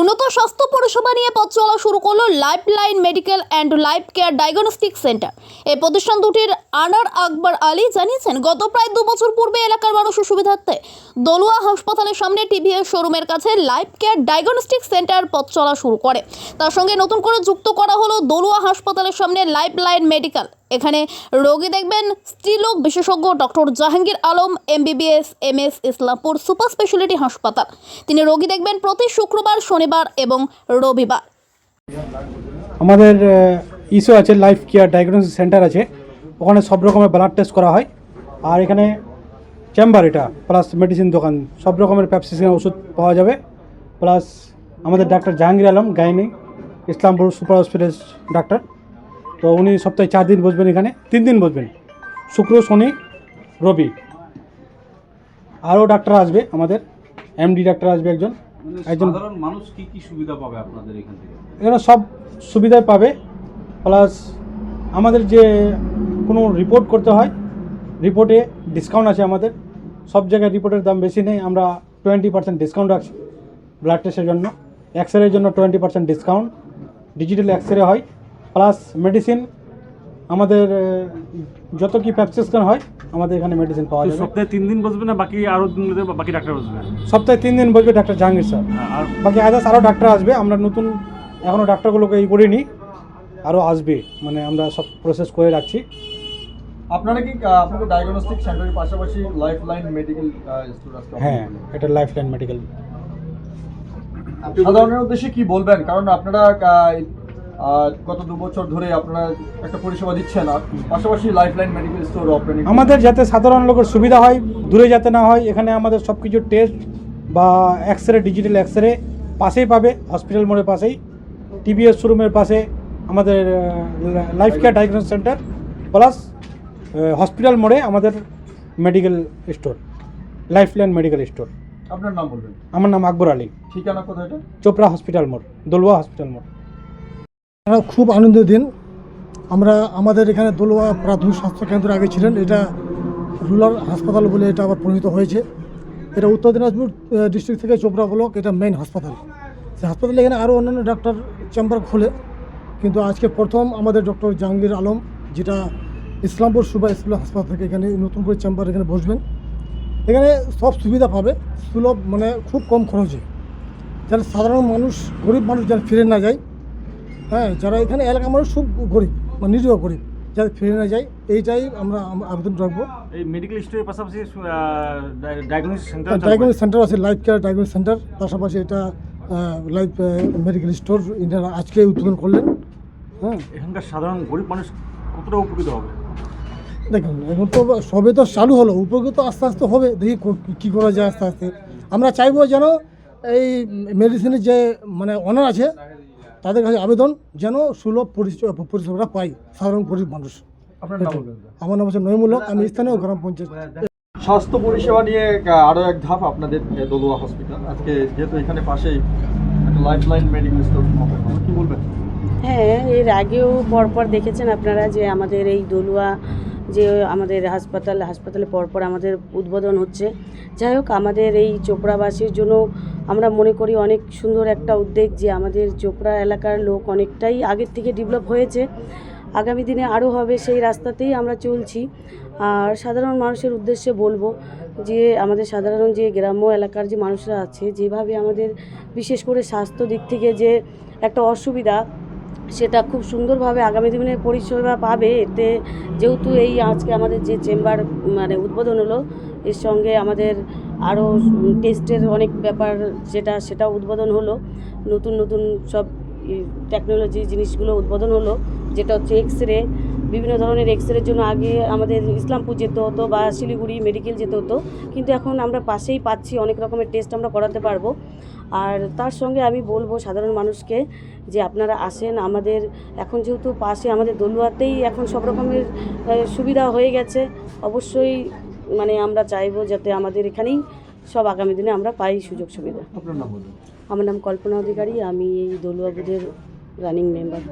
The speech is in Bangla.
উন্নত স্বাস্থ্য পরিষেবা নিয়ে পথ চলা শুরু করল life line medical and life care diagnostic centre এই প্রতিষ্ঠান দুটির আনার আকবর আলী জানিয়েছেন, গত প্রায় দু বছর পূর্বে এলাকার মানুষের সুবিধার্থে দলুয়া হাসপাতালের সামনে টিভিএস শোরুমের কাছে লাইফ কেয়ার ডায়াগনস্টিক সেন্টার পথ চলা শুরু করে। তার সঙ্গে নতুন করে যুক্ত করা হলো দলুয়া হাসপাতালের সামনে লাইফ লাইন মেডিকেল এখানে রোগী দেখবেন স্ত্রীলোক বিশেষজ্ঞ doctor Jahangir Alam, MBBS M S Islampur super speciality হাসপাতাল। তিনি রোগী দেখবেন প্রতি শুক্রবার শনিবার এবং রবিবার। আমাদের ইস্যু আছে লাইফ কেয়ার ডায়াগনোসিস সেন্টার আছে। ওখানে সব রকমের ব্লাড টেস্ট করা হয়। আর এখানে চেম্বার এটা প্লাস মেডিসিন দোকান। সব রকমের প্যাপসিসিন ওষুধ পাওয়া যাবে। প্লাস আমাদের doctor Jahangir Alam gynae Islampur super hospital doctor তো উনি সপ্তাহে চার দিন বসবেন এখানে, তিন দিন বসবেন। শুক্র, শনি, রবি। আরও ডাক্তার আসবে আমাদের এমডি ডাক্তার আসবে একজন। একজন সাধারণ মানুষ কি কি সুবিধা পাবে আপনাদের এখান থেকে? সব সুবিধাই পাবে প্লাস আমাদের যে কোনো রিপোর্ট করতে হয় রিপোর্টে ডিসকাউন্ট আছে আমাদের। সব জায়গায় রিপোর্টের দাম বেশি নেই আমরা টোয়েন্টি পার্সেন্ট ডিসকাউন্ট রাখছি ব্লাড টেস্টের জন্য। এক্স জন্য twenty percent discount digital X ray হয় প্লাস মেডিসিন আমাদের যত কি প্যাপসিসকান হয় আমাদের এখানে মেডিসিন পাওয়া যাবে। সপ্তাহে তিন দিন বসবে না বাকি আরও বাকি ডাক্তার বসবে? সপ্তাহে তিন দিন বসবে ডাক্তার জাহাঙ্গীর স্যার। আর বাকি আদার্স আরও ডাক্তার আসবে। আমরা নতুন এখনও ডাক্তারগুলোকে ই করিনি আরও আসবে। মানে আমরা সব প্রসেস করে রাখছি। আপনারা কি আপনাদের ডায়াগনস্টিক সেন্টারের পাশাপাশি লাইফ লাইন মেডিকেল হ্যাঁ এটা লাইফ লাইন মেডিকেল সাধারণের উদ্দেশ্যে কি বলবেন? কারণ আপনারা গত দু বছর ধরে আপনারা একটা পরিষেবা দিচ্ছেন আর পাশাপাশি লাইফ লাইন মেডিকেল স্টোর আমাদের যাতে সাধারণ লোকের সুবিধা হয় দূরে যাতে না হয় এখানে আমাদের সব কিছু টেস্ট বা এক্স রে ডিজিটাল এক্স রে পাশেই পাবে হসপিটাল মোড়ের পাশেই টিবিএস শোরুমের পাশে আমাদের life care diagnose centre plus hospital মোড়ে আমাদের medical store life line medical store আপনার নাম বলবেন? আমার নাম আকবর আলী। ঠিকানা কোথায় চোপড়া হসপিটাল মোড় দোলুয়া হসপিটাল মোড়। খুব আনন্দের দিন। আমরা আমাদের এখানে দোলোয়া প্রাথমিক স্বাস্থ্য কেন্দ্র আগে ছিলেন। এটা রুরাল হাসপাতাল বলে এটা আবার পরিণত হয়েছে। এটা উত্তর দিনাজপুর ডিস্ট্রিক্ট থেকে চোপড়া ব্লক, এটা মেইন হাসপাতাল। সে হাসপাতালে এখানে আরও অন্যান্য ডাক্তার চেম্বার খোলে। কিন্তু আজকে প্রথম আমাদের ডক্টর জাহাঙ্গীর আলম, যেটা ইসলামপুর সুবা স্কুল হাসপাতাল থেকে এখানে নতুন করে চেম্বার এখানে বসবেন। এখানে সব সুবিধা পাবে, সুলভ মানে খুব কম খরচে। যারা সাধারণ মানুষ, গরিব মানুষ যেন ফিরে না যায় হ্যাঁ যারা এখানে এলাকার মানুষ খুব গরিব মানে নিরীহ গরিব যাতে ফিরে না যায় এইটাই আমরা আবেদন রাখব। এই মেডিকেল স্টোরের পাশাপাশি সেন্টার ডায়াগনোস সেন্টার আছে লাইফ কেয়ার ডায়াগনোস সেন্টার পাশাপাশি এটা লাইফ মেডিকেল স্টোর ইন্ডিয়ারা আজকে উদ্বোধন করলেন। হ্যাঁ। এখানকার সাধারণ গরিব মানুষ কতটা উপকৃত হবে? দেখুন এখন তো সবে তো চালু হলো উপকৃত আস্তে আস্তে হবে দেখি কী করা যায় আস্তে আস্তে। আমরা চাইব যেন এই মেডিসিনের যে মানে অনার আছে তাদের কাছে আবেদন যেন সুলভ পরিষেবা পরিষেবাটা পাই সাধারণ গরিব মানুষ। আমার নাম হচ্ছে নয়মূলক আমি স্থানীয় গ্রাম পঞ্চায়েত। স্বাস্থ্য পরিষেবা নিয়ে আরও এক ধাপ আপনাদের দলুয়া হসপিটাল আজকে যেহেতু এখানে পাশেই একটা লাইফ লাইন মেডিকেল স্টোর কি বলবেন? হ্যাঁ এর আগেও পরপর দেখেছেন আপনারা যে আমাদের এই দলুয়া যে আমাদের হাসপাতাল হাসপাতালে পরপর আমাদের উদ্বোধন হচ্ছে। যাই হোক আমাদের এই চোপড়াবাসীর জন্য আমরা মনে করি অনেক সুন্দর একটা উদ্যোগ যে আমাদের চোপড়া এলাকার লোক অনেকটাই আগের থেকে ডেভেলপ হয়েছে। আগামী দিনে আরও হবে সেই রাস্তাতেই আমরা চলছি। আর সাধারণ মানুষের উদ্দেশ্যে বলব যে আমাদের সাধারণ যে গ্রাম্য এলাকার যে মানুষরা আছে, যেভাবে আমাদের বিশেষ করে স্বাস্থ্য দিক থেকে যে একটা অসুবিধা, সেটা খুব সুন্দরভাবে আগামী দিনে পরিষেবা পাবে। এতে যেহেতু এই আজকে আমাদের যে চেম্বার মানে উদ্বোধন হলো, এর সঙ্গে আমাদের আরও টেস্টের অনেক ব্যাপার যেটা, সেটা উদ্বোধন হলো। নতুন নতুন সব টেকনোলজি জিনিসগুলো উদ্বোধন হলো, যেটা হচ্ছে এক্স রে বিভিন্ন ধরনের এক্স রের জন্য আগে আমাদের ইসলামপুর যেতে হতো বা শিলিগুড়ি মেডিকেল যেতে হতো। কিন্তু এখন আমরা পাশেই পাচ্ছি, অনেক রকমের টেস্ট আমরা করাতে পারব। আর তার সঙ্গে আমি বলব সাধারণ মানুষকে যে আপনারা আসেন, আমাদের এখন যেহেতু পাশে আমাদের দলুয়াতেই এখন সব রকমের সুবিধা হয়ে গেছে। অবশ্যই মানে আমরা চাইব যাতে আমাদের এখানেই সব আগামী দিনে আমরা পাই সুযোগ সুবিধা। আমার নাম কল্পনা অধিকারী আমি এই দলুয়া বুধের রানিং মেম্বার